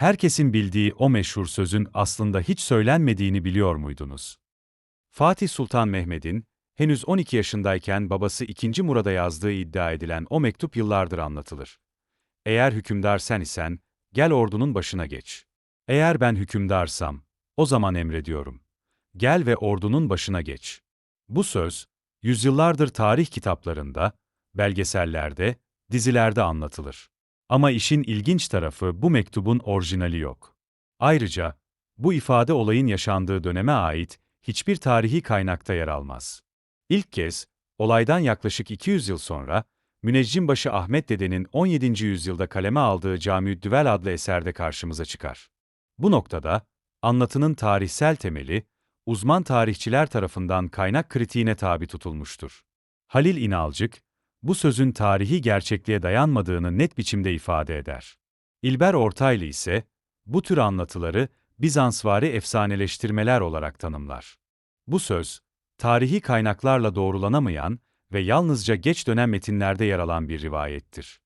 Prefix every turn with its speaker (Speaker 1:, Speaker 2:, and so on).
Speaker 1: Herkesin bildiği o meşhur sözün aslında hiç söylenmediğini biliyor muydunuz? Fatih Sultan Mehmet'in, henüz 12 yaşındayken babası 2. Murad'a yazdığı iddia edilen o mektup yıllardır anlatılır. Eğer hükümdar sen isen, gel ordunun başına geç. Eğer ben hükümdarsam, o zaman emrediyorum. Gel ve ordunun başına geç. Bu söz, yüzyıllardır tarih kitaplarında, belgesellerde, dizilerde anlatılır. Ama işin ilginç tarafı bu mektubun orijinali yok. Ayrıca, bu ifade olayın yaşandığı döneme ait hiçbir tarihi kaynakta yer almaz. İlk kez, olaydan yaklaşık 200 yıl sonra, Müneccimbaşı Ahmet Dede'nin 17. yüzyılda kaleme aldığı Camiüddüvel adlı eserde karşımıza çıkar. Bu noktada, anlatının tarihsel temeli, uzman tarihçiler tarafından kaynak kritiğine tabi tutulmuştur. Halil İnalcık, bu sözün tarihi gerçekliğe dayanmadığını net biçimde ifade eder. İlber Ortaylı ise, bu tür anlatıları Bizansvari efsaneleştirmeler olarak tanımlar. Bu söz, tarihi kaynaklarla doğrulanamayan ve yalnızca geç dönem metinlerde yer alan bir rivayettir.